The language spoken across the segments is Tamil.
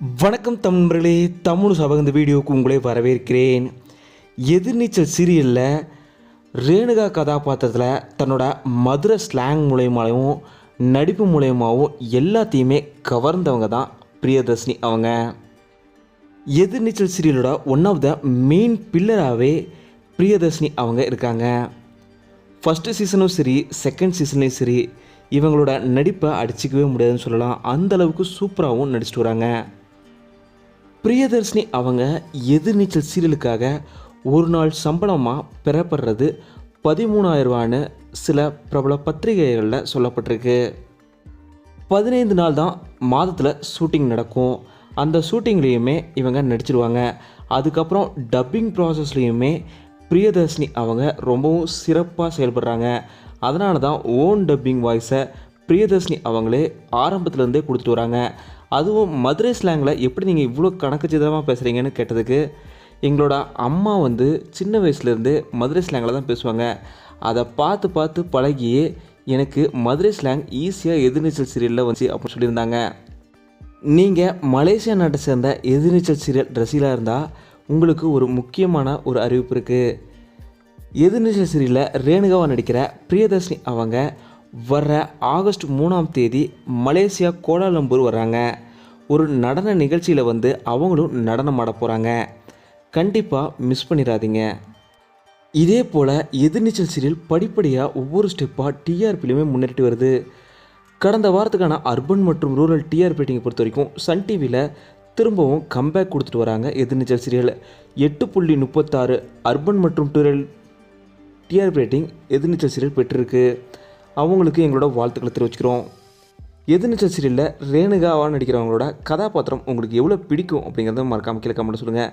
வணக்கம் தமிழர்களே தமிழ் சபை இந்த வீடியோவுக்கு உங்களே வரவேற்கிறேன். எதிர்நீச்சல் சீரியலில் ரேணுகா கதாபாத்திரத்தில் தன்னோட மதுரை ஸ்லாங் மூலயமாலையும் நடிப்பு மூலயமாவும் எல்லாத்தையுமே கவர்ந்தவங்க தான் பிரியதர்ஷினி அவங்க. எதிர்நீச்சல் சீரியலோட ஒன் ஆஃப் த மெயின் பில்லராகவே பிரியதர்ஷினி அவங்க இருக்காங்க. ஃபஸ்ட்டு சீசனும் சரி செகண்ட் சீசன்லேயும் சரி இவங்களோட நடிப்பை அடிச்சிக்கவே முடியாதுன்னு சொல்லலாம். அந்தளவுக்கு சூப்பராகவும் நடிச்சிட்டு வராங்க. பிரியதர்ஷினி அவங்க எதிர்நீச்சல் சீரியலுக்காக ஒரு நாள் சம்பளமாக பெறப்படுறது பதிமூணாயிரரூவான்னு சில பிரபல பத்திரிகைகளில் சொல்லப்பட்டிருக்கு. பதினைந்து நாள் தான் மாதத்தில் ஷூட்டிங் நடக்கும். அந்த ஷூட்டிங்லேயுமே இவங்க நடிச்சிருவாங்க. அதுக்கப்புறம் டப்பிங் ப்ராசஸ்லேயுமே பிரியதர்ஷினி அவங்க ரொம்பவும் சிறப்பாக செயல்படுறாங்க. அதனால தான் ஓன் டப்பிங் வாய்ஸை பிரியதர்ஷினி அவங்களே ஆரம்பத்துலேருந்தே கொடுத்துட்டு வராங்க. அதுவும் மதுரை ஸ்லாங்கில் எப்படி நீங்கள் இவ்வளோ கணக்கு சிதமாக பேசுகிறீங்கன்னு கேட்டதுக்கு எங்களோட அம்மா வந்து சின்ன வயசுலேருந்தே மதுரை ஸ்லாங்கில் தான் பேசுவாங்க. அதை பார்த்து பார்த்து பழகியே எனக்கு மதுரை ஸ்லாங் ஈஸியாக எதிர்நீச்சல் சீரியலில் வந்துச்சு அப்படின்னு சொல்லியிருந்தாங்க. நீங்கள் மலேசியா நாட்டை சேர்ந்த எதிர்நீச்சல் சீரியல் ரசிகளாக இருந்தால் உங்களுக்கு ஒரு முக்கியமான ஒரு அறிவிப்பு இருக்குது எதிர்நீச்சல் சீரியலில் ரேணுகாவாக நடிக்கிற பிரியதர்ஷினி அவங்க வர்ற ஆகஸ்ட் மூணாம் தேதி மலேசியா கோலாலம்பூர் வர்றாங்க. ஒரு நடன நிகழ்ச்சியில் வந்து அவங்களும் நடனம் ஆட போகிறாங்க கண்டிப்பாக மிஸ் பண்ணிடாதீங்க. இதே போல் எதிர்நீச்சல் சீரியல் படிப்படியாக ஒவ்வொரு ஸ்டெப்பாக டிஆர்பிலையுமே முன்னேறிட்டு வருது. கடந்த வாரத்துக்கான அர்பன் மற்றும் ரூரல் டிஆர்பி ரேட்டிங்கை பொறுத்த வரைக்கும் சன் டிவியில் திரும்பவும் கம்பேக் கொடுத்துட்டு வராங்க எதிர்நீச்சல் சீரியல். எட்டு புள்ளி முப்பத்தாறு அர்பன் மற்றும் rural TRP rating Ethirneechal serial பெற்றிருக்கு. அவங்களுக்கு எங்களோட வாழ்த்துக்களை தெரிவிச்சுக்கிறோம். எதிர்நீச்சல் சீரியலில் ரேணுகாவாக நடிக்கிறவங்களோட கதாபாத்திரம் உங்களுக்கு எவ்வளோ பிடிக்கும் அப்படிங்கிறத மறக்காமல் கீழே கமெண்ட் சொல்லுங்கள்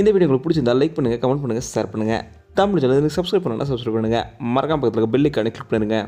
இந்த வீடியோ உங்களுக்கு பிடிச்சிருந்தா லைக் பண்ணுங்கள் கமெண்ட் பண்ணுங்கள் ஷேர் பண்ணுங்கள் தமிழ் சேனலுக்கு சப்ஸ்கிரைப் பண்ணலாம் சப்ஸ்கிரைப் பண்ணுங்கள் மறக்காம பக்கத்தில் பெல்லைக்கானே கிளிக் பண்ணுங்கள்